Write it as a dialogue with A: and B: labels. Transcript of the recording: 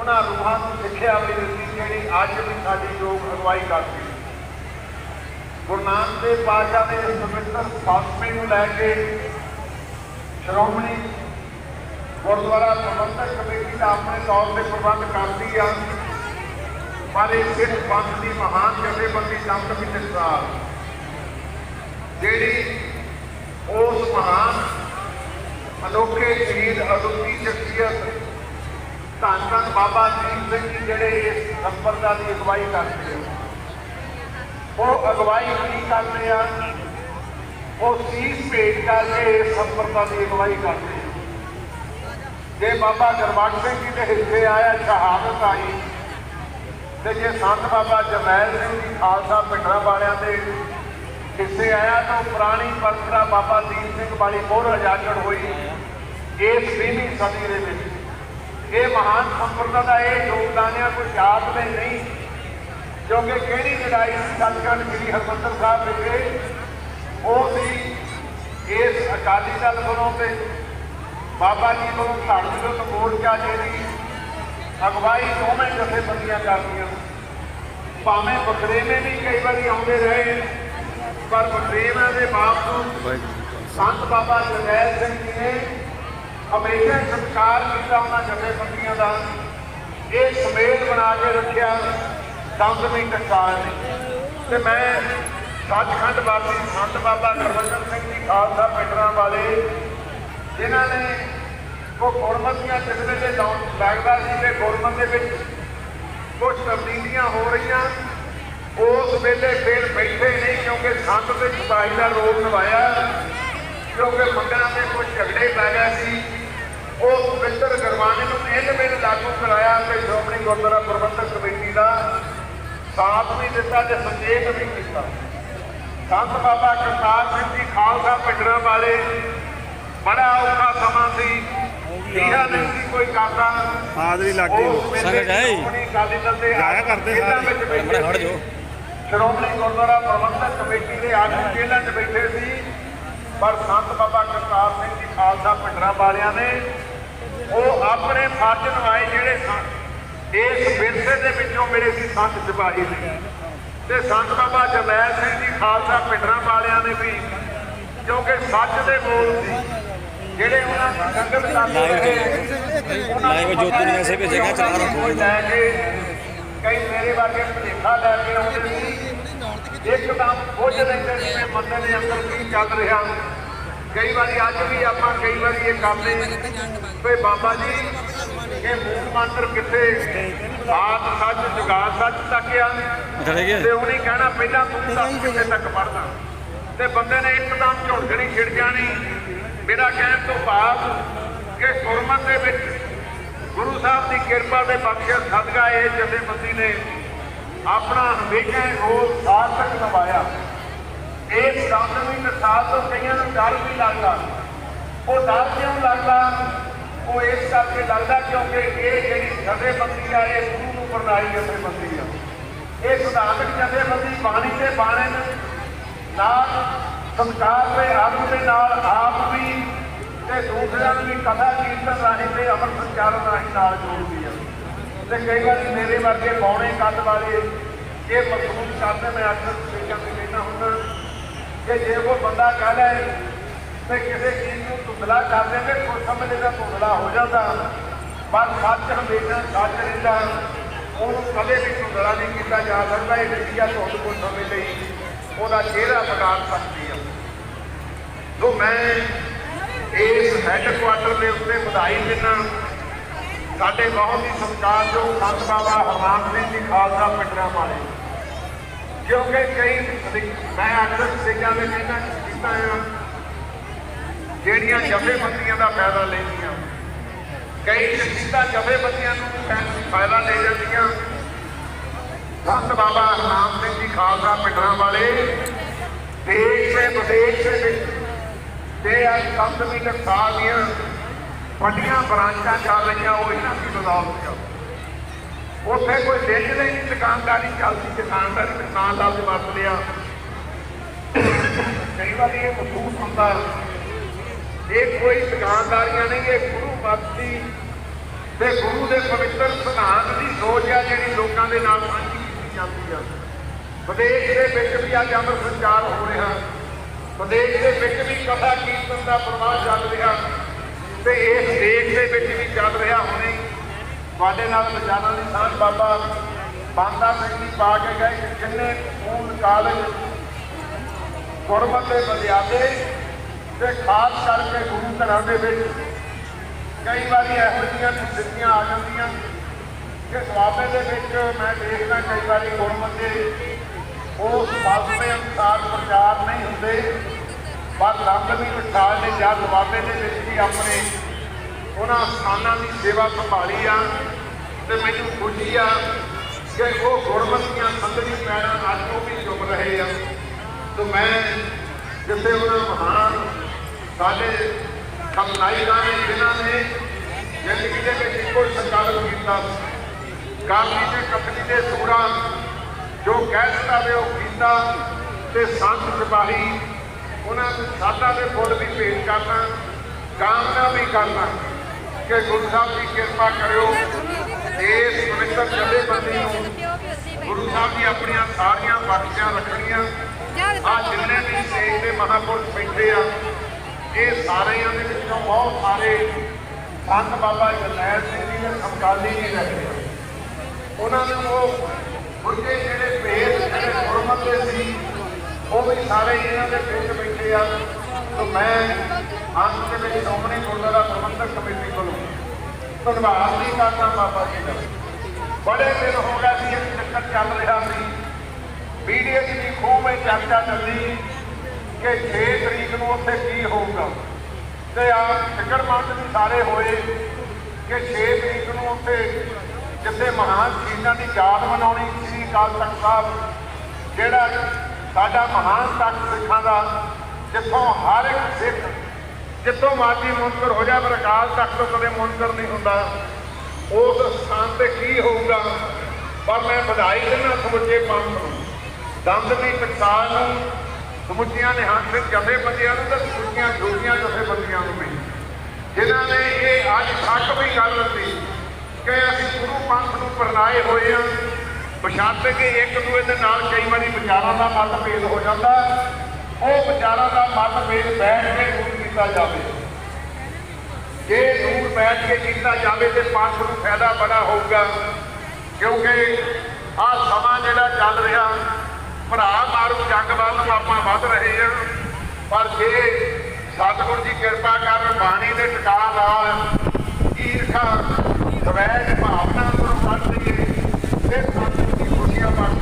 A: ਉਹਨਾਂ ਰੂਹਾਂ ਨੂੰ ਸਿੱਖਿਆ ਵੀ ਦਿੱਤੀ ਜਿਹੜੀ ਅੱਜ ਵੀ ਸਾਡੀ ਯੋਗ ਅਗਵਾਈ ਕਰਦੀ ਗੁਰੂ ਨਾਨਕ ਦੇਵ ਪਾਤਸ਼ਾਹ ਦੇ ਪਵਿੱਤਰ ਸਾਸਮੇ ਨੂੰ ਲੈ ਕੇ ਸ਼੍ਰੋਮਣੀ ਗੁਰਦੁਆਰਾ ਪ੍ਰਬੰਧਕ ਕਮੇਟੀ ਦਾ ਆਪਣੇ ਤੌਰ ਤੇ ਪ੍ਰਬੰਧ ਕਰਦੀ ਆ, ਪਰ ਇਹ ਸਿੱਖ ਪੰਥ ਦੀ ਮਹਾਨ ਜਥੇਬੰਦੀ ਸੰਤ ਮਿੱਤਰਸਾਲ ਜਿਹੜੀ ਉਸ ਮਹਾਨ ਅਨੋਖੇ ਸ਼ਹੀਦ ਅਦੁੱਤੀ ਸ਼ਖਸੀਅਤ ਧੰਨ ਧੰਨ ਬਾਬਾ ਦੀਪ ਸਿੰਘ ਜੀ ਜਿਹੜੇ ਇਸ ਸੰਪਰਦਾ ਦੀ ਅਗਵਾਈ ਕਰਦੇ ਆ ਉਹ ਅਗਵਾਈ ਕੀ ਕਰਦੇ ਆ, ਉਹ ਸੀਸ ਭੇਟ ਕਰਕੇ ਇਸ ਸੰਪਰਦਾ ਦੀ ਅਗਵਾਈ ਕਰਦੇ ਆ ਜੇ ਬਾਬਾ ਗੁਰਬਖਸ਼ ਸਿੰਘ ਜੀ ਦੇ ਹਿੱਸੇ ਆਇਆ ਸ਼ਹਾਦਤ ਆਈ, ਤੇ ਜੇ ਸੰਤ ਬਾਬਾ ਜਰਨੈਲ ਸਿੰਘ ਜੀ ਖਾਲਸਾ ਪਿੰਡਰਾਂ ਵਾਲਿਆਂ ਦੇ ਹਿੱਸੇ ਆਇਆ, ਤਾਂ ਉਹ ਪੁਰਾਣੀ ਪਰੰਪਰਾ ਬਾਬਾ ਦੀਪ ਸਿੰਘ ਵਾਲੀ ਮੋਹਰ ਉਜਾਗਰ ਹੋਈ ਇਸ 20ਵੀਂ ਸਦੀ ਦੇ ਵਿੱਚ। ਇਹ ਮਹਾਨ ਸੰਪਰਦਾ ਦਾ ਇਹ ਯੋਗਦਾਨ ਆ ਕੋਈ ਯਾਦ ਦੇ ਨਹੀਂ ਕਿਉਂਕਿ ਕਿਹੜੀ ਲੜਾਈ ਸੀ? ਸੱਚਖੰਡ ਸ੍ਰੀ ਹਰਿਮੰਦਰ ਸਾਹਿਬ ਵਿਖੇ ਉਹ ਸੀ ਇਸ ਅਕਾਲੀ ਦਲ ਵੱਲੋਂ ਤੇ ਬਾਬਾ ਜੀ ਵੱਲੋਂ ਵਿਰੁੱਧ ਮੋਰਚਾ ਜਿਹੜੀ ਅਗਵਾਈ ਦੋਵੇਂ ਜਥੇਬੰਦੀਆਂ ਕਰਦੀਆਂ। ਭਾਵੇਂ ਬਖਰੇਵੇਂ ਵੀ ਕਈ ਵਾਰੀ ਆਉਂਦੇ ਰਹੇ ਪਰ ਬਖਰੇਵਾਂ ਦੇ ਬਾਵਜੂਦ ਸੰਤ ਬਾਬਾ ਜਰਨੈਲ ਸਿੰਘ ਜੀ ਨੇ ਹਮੇਸ਼ਾ ਸਤਿਕਾਰ ਕੀਤਾ ਉਹਨਾਂ ਜਥੇਬੰਦੀਆਂ ਦਾ। ਇਹ ਸਮੇਲ ਬਣਾ ਕੇ ਰੱਖਿਆ ਦਮਦਮੀ ਟਕਸਾਲ ਨੇ ਤੇ ਮੈਂ ਸੱਚਖੰਡ ਵਾਸੀ ਸੰਤ ਬਾਬਾ ਗੁਰਬਚਨ ਸਿੰਘ ਜੀ ਖਾਲਸਾ ਪਿੰਡਰਾਂ ਵਾਲੇ, ਜਿਨ੍ਹਾਂ ਨੇ ਉਹ ਗੁਰਮਤੀਆਂ ਜਿਸਲੇ ਦੇ ਲਾਉਣ ਲੱਗਦਾ ਸੀ ਕਿ ਗੁਰਮਤ ਦੇ ਵਿੱਚ ਕੁਝ ਤਬਦੀਲੀਆਂ ਹੋ ਰਹੀਆਂ। ਉਸ ਵੇਲੇ ਫਿਰ ਬੈਠੇ ਨਹੀਂ, ਕਿਉਂਕਿ ਸੰਤ ਤੇ ਸਿਪਾਹੀ ਦਾ ਰੋਲ ਨਿਭਾਇਆ ਕਿਉਂਕਿ ਮੰਗਾਂ ਦੇ ਕੁਝ ਝਗੜੇ ਪੈ ਗਏ ਸੀ। ਉਹ ਪਵਿੱਤਰ ਗਰਵਾਨੇ ਨੂੰ ਇਹ ਵੇਲੇ ਲਾਗੂ ਕਰਾਇਆ ਤੇ ਸ਼੍ਰੋਮਣੀ ਗੁਰਦੁਆਰਾ ਪ੍ਰਬੰਧਕ ਕਮੇਟੀ ਦਾ ਸਾਥ ਵੀ ਦਿੱਤਾ ਤੇ ਸੰਦੇਸ਼ ਵੀ ਕੀਤਾ ਸੰਤ ਬਾਬਾ ਕਰਤਾਰ ਸਿੰਘ ਜੀ ਖਾਲਸਾ ਪਿੰਡਰਾਂ ਵਾਲੇ ਬੜਾ ਔਖਾ ਸਮਾਂ ਸੀ। ਇਹਦਾ ਨਹੀਂ ਸੀ ਕੋਈ ਕਰਦਾ
B: ਹਾਜ਼ਰੀ ਲੱਗ ਗਈ।
C: ਸਾਰੇ
A: ਦੇ
B: ਜਾਇਆ ਕਰਦੇ ਸਾਰੇ।
C: ਬੜੇ ਖੜ ਜਾਓ।
A: ਸ਼੍ਰੋਮਣੀ ਗੁਰਦੁਆਰਾ ਪ੍ਰਬੰਧਕ ਕਮੇਟੀ ਦੇ ਆਗੂ ਜੇਲ੍ਹਾਂ 'ਚ ਬੈਠੇ ਸੀ। ਪਰ ਸੰਤ ਬਾਬਾ ਕਰਤਾਰ ਸਿੰਘ ਜੀ ਖਾਲਸਾ ਪਿੰਡਰਾਂ ਵਾਲਿਆਂ ਨੇ ਉਹ ਆਪਣੇ ਫਰਜ਼ ਨਿਭਾਏ ਜਿਹੜੇ ਸਨ। ਇਸ ਵਿਰਸੇ ਦੇ ਵਿੱਚੋਂ ਮੇਰੇ ਸੀ ਸੰਤ ਸਿਪਾਹੀ ਨੇ ਤੇ ਸੰਤ ਬਾਬਾ ਜਰਨੈਲ ਸਿੰਘ ਜੀ ਖਾਲਸਾ ਪਿੰਡਰਾਂ ਵਾਲਿਆਂ ਨੇ ਵੀ ਕਿਉਂਕਿ ਸੱਚ ਦੇ ਬੋਲ ਸੀ ਜਿਹੜੇ ਉਹਨਾਂ ਸੰਗਤ ਕਰਦੇ ਰਹੇ
C: ਲਾਈਵ ਜੋਤੀ ਨੂੰ ਮੈਸੇਜ ਭੇਜੇਗਾ ਚਲਾ ਰੱਖੋ।
A: ਕੋਈ ਲੈ ਕੇ ਕਈ ਮੇਰੇ ਵਰਗੇ ਭਲੇਖਾ ਲੈ ਕੇ ਆਉਂਦੇ ਸੀ। ਇੱਕਦਮ ਕੁਝ ਲੈਂਦੇ ਜਿਵੇਂ ਬੰਦੇ ਦੇ ਅੰਦਰ ਕੀ ਚੱਲ ਰਿਹਾ। ਕਈ ਵਾਰੀ ਅੱਜ ਵੀ ਆਪਾਂ ਕਈ ਵਾਰੀ ਇਹ ਕਰਦੇ ਵੀ ਬਾਬਾ ਜੀ ਇਹ ਮੂਲ ਮੰਤਰ ਕਿੱਥੇ? ਆਤ ਸੱਚ ਜੁਗਾ ਸੱਚ ਤੱਕ ਆ। ਤੇ ਉਹਨੇ ਕਹਿਣਾ ਪਹਿਲਾਂ ਤੂੰ ਦੱਸ ਕਿੱਥੇ ਤੱਕ ਪੜਦਾ ਤੇ ਬੰਦੇ ਨੇ ਇੱਕਦਮ ਝੁੰਡਣੀ ਛਿੜ ਜਾਣੀ। ਮੇਰਾ ਕਹਿਣ ਤੋਂ ਭਾਵ ਕਿ ਗੁਰਮਤ ਦੇ ਵਿੱਚ ਗੁਰੂ ਸਾਹਿਬ ਦੀ ਕਿਰਪਾ ਦੇ ਬਖਸ਼ਿਸ਼ ਸਦਕਾ ਇਹ ਜਥੇਬੰਦੀ ਨੇ ਆਪਣਾ ਹਮੇਸ਼ਾ ਹੀ ਰੋਲ ਸਾਰਥਕ ਨਿਭਾਇਆ। ਇਸ ਦਮਦਮੀ ਮਿਸਾਲ ਤੋਂ ਕਈਆਂ ਨੂੰ ਡਰ ਵੀ ਲੱਗਦਾ। ਉਹ ਡਰ ਕਿਉਂ ਲੱਗਦਾ? ਉਹ ਇਸ ਕਰਕੇ ਲੱਗਦਾ ਕਿਉਂਕਿ ਇਹ ਜਿਹੜੀ ਜਥੇਬੰਦੀ ਆ, ਇਹ ਗੁਰੂ ਨੂੰ ਪ੍ਰਣਾਈ ਜਥੇਬੰਦੀ ਆ। ਇਹ ਸੁਧਾਰਕ ਜਥੇਬੰਦੀ ਬਾਣੀ ਦੇ ਬਾਣੇ ਨੂੰ ਨਾਲ ਸੰਸਕਾਰ ਦੇ ਆਗੂ ਦੇ ਨਾਲ ਆਪ ਵੀ ਤੇ ਦੂਸਰਿਆਂ ਨੂੰ ਵੀ ਕਥਾ, ਕੀਰਤਨ ਰਾਹੀਂ ਤੇ ਅਮਰ ਸੰਚਾਰਨ ਰਾਹੀਂ ਨਾਲ ਜੋੜਦੀ ਆ। ਤੇ ਕਈ ਵਾਰੀ ਮੇਰੇ ਵਰਗੇ ਬੌਣੇ ਕੱਦ ਵਾਲੇ ਇਹ ਮਹਿਸੂਸ ਕਰਦੇ, ਮੈਂ ਅਕਸਰ ਸਟੇਜਾਂ ਤੇ ਕਹਿੰਦਾ ਹੁੰਦਾ ਕਿ ਜੇ ਕੋਈ ਬੰਦਾ ਕਹਿ ਲੈ ਤੇ ਕਿਸੇ ਚੀਜ਼ ਨੂੰ ਧੁੰਦਲਾ ਕਰ ਦੇਵੇ ਕੋਈ ਸਮਝੇ ਦਾ ਧੁੰਦਲਾ ਹੋ ਜਾਂਦਾ। ਪਰ ਸੱਚ ਹਮੇਸ਼ਾ ਸੱਚ ਰਹਿੰਦਾ। ਉਹਨੂੰ ਕਦੇ ਵੀ ਧੁੰਦਲਾ ਨਹੀਂ ਕੀਤਾ ਜਾ ਸਕਦਾ। ਇਹ ਨਤੀਜਾ ਤੁਹਾਨੂੰ ਕੋਈ ਸਮੇਂ ਲਈ। ਉਹਦਾ ਚਿਹਰਾ ਵਿਗਾੜ ਸਕਦੀ ਹੈ ਸੋ ਮੈਂ ਇਸ ਹੈੱਡਕੁਆਟਰ ਦੇ ਉੱਤੇ ਵਧਾਈ ਦਿੰਦਾ। ਸਾਡੇ ਬਹੁਤ ਹੀ ਸਤਿਕਾਰਯੋਗ ਸੰਤ ਬਾਬਾ ਹਰਨਾਮ ਸਿੰਘ ਜੀ, ਖਾਲਸਾ ਪਿੰਡਰਾਂ ਵਾਲੇ। ਕਿਉਂਕਿ ਕਈ ਮੈਂ ਅਕਸਰ ਸਟੇਜਾਂ ਦੇ ਕਹਿੰਦਾ, ਕੀਤਾ ਆ। ਜਿਹੜੀਆਂ ਜਥੇਬੰਦੀਆਂ ਦਾ ਫਾਇਦਾ ਲੈਂਦੀਆਂ। ਕਈ ਸ਼ਖਸੀਅਤਾਂ ਜਥੇਬੰਦੀਆਂ ਨੂੰ ਫਾਇਦਾ ਲੈ ਜਾਂਦੀਆਂ। ਸੰਤ ਬਾਬਾ ਹਰਨਾਮ ਸਿੰਘ ਜੀ ਖਾਲਸਾ ਪਿੰਡਾਂ ਵਾਲੇ, ਦੇਸ਼ ਤੇ ਵਿਦੇਸ਼ ਦੇ ਵਿੱਚ। ਤੇ ਅੱਜ ਕੰਪਨੀ ਟਕਸਾਲ ਦੀਆਂ ਵੱਡੀਆਂ ਬ੍ਰਾਂਚਾਂ ਚੱਲ ਰਹੀਆਂ, ਉਹ ਇਹਨਾਂ ਦੀ ਬਦੌਲਤ ਆ। ਉੱਥੇ ਕੋਈ ਦਿਨ ਨਹੀਂ ਦੁਕਾਨਦਾਰੀ ਚੱਲਦੀ, ਦੁਕਾਨਦਾਰੀ ਤੇ ਨਾਂ ਲਫ਼ਜ਼ ਵਰਤ ਲਿਆ। ਕਈ ਵਾਰੀ ਇਹ ਮਹਿਸੂਸ ਹੁੰਦਾ, ਇਹ ਕੋਈ ਦੁਕਾਨਦਾਰੀਆਂ ਨਹੀਂ, ਇਹ ਗੁਰੂ ਮਤ ਦੀ ਤੇ ਗੁਰੂ ਦੇ ਪਵਿੱਤਰ ਸਿਧਾਂਤ ਦੀ ਸੋਚ ਆ ਜਿਹੜੀ ਲੋਕਾਂ ਦੇ ਨਾਲ ਸਾਂਝੀ ਕੀਤੀ ਜਾਂਦੀ ਆ। ਵਿਦੇਸ਼ ਦੇ ਵਿੱਚ ਵੀ ਅੱਜ ਅੰਮ੍ਰਿਤ ਸੰਚਾਰ ਹੋ ਰਿਹਾ। ਵਿਦੇਸ਼ ਦੇ ਵਿੱਚ ਵੀ ਕਥਾ ਕੀਰਤਨ ਦਾ ਪ੍ਰਵਾਹ ਚੱਲ ਰਿਹਾ ਤੇ ਇਸ ਦੇਸ਼ ਦੇ ਵਿੱਚ ਵੀ ਚੱਲ ਰਿਹਾ। ਹੁਣੇ ਤੁਹਾਡੇ ਨਾਲ ਵਿਚਾਰਾਂ ਦੀ ਸਾਂਝ ਬਾਬਾ ਬਾਂਦਾ ਸਿੰਘ ਜੀ ਪਾ ਕੇ ਗਏ। ਕਿ ਜਿੰਨੇ ਸਕੂਲ ਕਾਲਜ ਗੁਰਮਤਿ ਦੇ ਮਰਿਆਦੇ ਤੇ ਖਾਸ ਕਰਕੇ ਗੁਰੂ ਘਰਾਂ ਦੇ ਵਿੱਚ ਕਈ ਵਾਰੀ ਇਹੋ ਜਿਹੀਆਂ ਸਥਿਤੀਆਂ ਆ ਜਾਂਦੀਆਂ। ਕਿ ਸਵਾਬੇ ਦੇ ਵਿੱਚ ਮੈਂ ਦੇਖਦਾ ਕਈ ਵਾਰੀ ਗੁਰਮਤਿ ਦੇ ਉਸ ਫਲਸਫੇ ਅਨੁਸਾਰ ਪ੍ਰਚਾਰ ਨਹੀਂ ਹੁੰਦੇ, ਪਰ ਲੰਗ ਵੀ ਵਿਠਾਲ ਨੇ ਜਦ ਸਵਾਬੇ ਦੇ ਵਿੱਚ ਵੀ ਆਪਣੇ ਉਹਨਾਂ ਸਥਾਨਾਂ ਦੀ ਸੇਵਾ ਸੰਭਾਲੀ ਆ ਤੇ ਮੈਨੂੰ ਖੁਸ਼ੀ ਆ ਕਿ ਉਹ ਗੁਰਮਤੀਆਂ ਸੰਗਤੀ ਪੈਰਾਂ ਅੱਜ ਉਹ ਵੀ ਚੁੱਪ ਰਹੇ ਆ। ਤੇ ਮੈਂ ਜਿੱਥੇ ਉਹਨਾਂ ਮਹਾਨ ਸਾਡੇ ਕਮਲਾਈਆਂ ਨੇ ਜਿਨ੍ਹਾਂ ਨੇ ਜ਼ਿੰਦਗੀ ਦੇ ਵਿੱਚ ਕੋਈ ਹੀ ਕੀਤਾ ਕਾਲੀ ਤੇ ਕਤਲੀ ਦੇ ਸੂਰਾ ਜੋ ਕਹਿ ਦਿੱਤਾ ਵੇ ਉਹ ਕੀਤਾ ਤੇ ਸੰਤ ਸਿਪਾਹੀ ਉਹਨਾਂ ਨੂੰ ਸਾਦਾ ਦੇ ਫੁੱਲ ਵੀ ਭੇਟ ਕਰਨਾ, ਕਾਮਨਾ ਵੀ ਕਰਨਾ। ਕਿ ਗੁਰੂ ਸਾਹਿਬ ਦੀ ਕਿਰਪਾ ਕਰਿਓ। ਇਸ ਪਵਿੱਤਰ ਜਥੇਬੰਦੀ ਨੂੰ ਗੁਰੂ ਸਾਹਿਬ ਦੀ ਆਪਣੀਆਂ ਸਾਰੀਆਂ ਬਖਸ਼ੀਆਂ ਰੱਖਣੀਆਂ। ਆ ਜਿੰਨੇ ਵੀ ਸੇਖ ਦੇ ਮਹਾਪੁਰਖ ਬੈਠੇ ਆ, ਇਹ ਸਾਰਿਆਂ ਦੇ ਵਿੱਚੋਂ ਬਹੁਤ ਸਾਰੇ ਸੰਤ ਬਾਬਾ ਜਰਨੈਲ ਸਿੰਘ ਜੀ ਦੇ ਸਮਕਾਲੀ ਜੀ ਰਹੇ ਆ। ਉਹਨਾਂ ਨੂੰ ਉਹ ਮੁਰਗੇ ਜਿਹੜੇ ਭੇਦ ਜਿਹੜੇ ਗੁਰਮਤ ਦੇ ਸੀ, ਉਹ ਵੀ ਸਾਰੇ ਇਹਨਾਂ ਦੇ ਵਿੱਚ ਬੈਠੇ ਆ। ਤਾਂ ਮੈਂ ਅੰਤ ਦੇ ਵਿੱਚ ਸ਼੍ਰੋਮਣੀ ਗੁਰਦੁਆਰਾ ਪ੍ਰਬੰਧਕ ਕਮੇਟੀ ਕੋਲੋਂ। ਧੰਨਵਾਦ ਵੀ ਕਰਦਾ ਬਾਬਾ ਜੀ ਦਾ। ਬੜੇ ਦਿਨ ਹੋ ਗਿਆ ਸੀ ਇਹ ਚੱਕਰ ਚੱਲ ਰਿਹਾ ਸੀ। ਮੀਡੀਆ 'ਚ ਵੀ ਖੂਬ ਇਹ ਚਰਚਾ ਚੱਲੀ ਕਿ 6 ਤਰੀਕ ਨੂੰ ਉੱਥੇ ਕੀ ਹੋਊਗਾ। ਤੇ ਆ ਫਿਕਰ ਵੀ ਸਾਰੇ ਹੋਏ ਕਿ 6 ਤਰੀਕ ਨੂੰ ਉੱਥੇ ਜਿੱਥੇ ਮਹਾਨ ਸ਼ਹੀਦਾਂ ਦੀ ਯਾਦ ਮਨਾਉਣੀ ਸ੍ਰੀ ਅਕਾਲ ਤਖਤ ਸਾਹਿਬ, ਜਿਹੜਾ ਸਾਡਾ ਮਹਾਨ ਤਖਤ ਸਿੱਖਾਂ ਦਾ, ਜਿੱਥੋਂ ਹਰ ਇੱਕ ਸਿੱਖ ਜਿੱਥੋਂ ਮਰਜ਼ੀ ਮੁਨਕਰ ਹੋ ਜਾ ਪਰ ਅਕਾਲ ਤਖਤ ਤੋਂ ਕਦੇ ਮੁਨਕਰ ਨਹੀਂ ਹੁੰਦਾ। ਉਸ ਸਥਾਨ ਤੇ ਕੀ ਹੋਊਗਾ? ਪਰ ਮੈਂ ਵਧਾਈ ਦਿੰਦਾ ਸਮੁੱਚੇ ਪੰਥ ਨੂੰ। ਦੰਦਮੀ ਟਕਸਾਲ ਨੂੰ ਸਮੁੱਚੀਆਂ ਨਿਹੰਗ ਸਿੰਘ ਜਥੇਬੰਦੀਆਂ ਨੂੰ ਤੇ ਸਮੁੱਚੀਆਂ ਜੋਗੀਆਂ ਜਥੇਬੰਦੀਆਂ ਨੂੰ ਵੀ ਜਿਨ੍ਹਾਂ ਨੇ ਇਹ ਅੱਜ ਤੱਕ ਵੀ ਗੱਲ ਦਿੱਤੀ ਕਿ ਅਸੀਂ ਗੁਰੂ ਪੰਥ ਨੂੰ ਪਰਨਾਏ ਹੋਏ ਹਾਂ। ਬਸ਼ਰਤੇ ਕੇ ਇੱਕ ਦੂਏ ਦੇ ਨਾਲ ਕਈ ਵਾਰੀ ਵਿਚਾਰਾਂ ਦਾ ਮਤਭੇਦ ਹੋ ਜਾਂਦਾ। ਉਹ ਵਿਚਾਰਾਂ ਦਾ ਮਤਭੇਦ ਬੈਠ ਕੇ ਕੀਤਾ ਜਾਵੇ। ਜੇ ਦੂਰ ਬੈਠ ਕੇ ਕੀਤਾ ਜਾਵੇ ਤੇ ਪੰਥ ਨੂੰ ਫਾਇਦਾ ਬੜਾ ਹੋਊਗਾ। ਕਿਉਂਕਿ ਆਹ ਸਮਾਂ ਜਿਹੜਾ ਚੱਲ ਰਿਹਾ, ਭਰਾ ਮਾਰੂ, ਜੰਗ ਵੱਲ ਨੂੰ ਆਪਾਂ ਵੱਧ ਰਹੇ ਹਾਂ। ਪਰ ਜੇ ਸਤਿਗੁਰ ਦੀ ਕਿਰਪਾ ਕਰਨ, ਬਾਣੀ ਦੇ ਟਿਕਾ ਨਾਲ ਈਰਖਾ ਸਵੈਜ ਭਾਵਨਾ ਨੂੰ ਕੱਢ ਦਈਏ, ਤੇ ਸਤਿਗੁਰ ਦੀ ਖੁਸ਼ੀਆਂ ਬਖਸ਼ਣ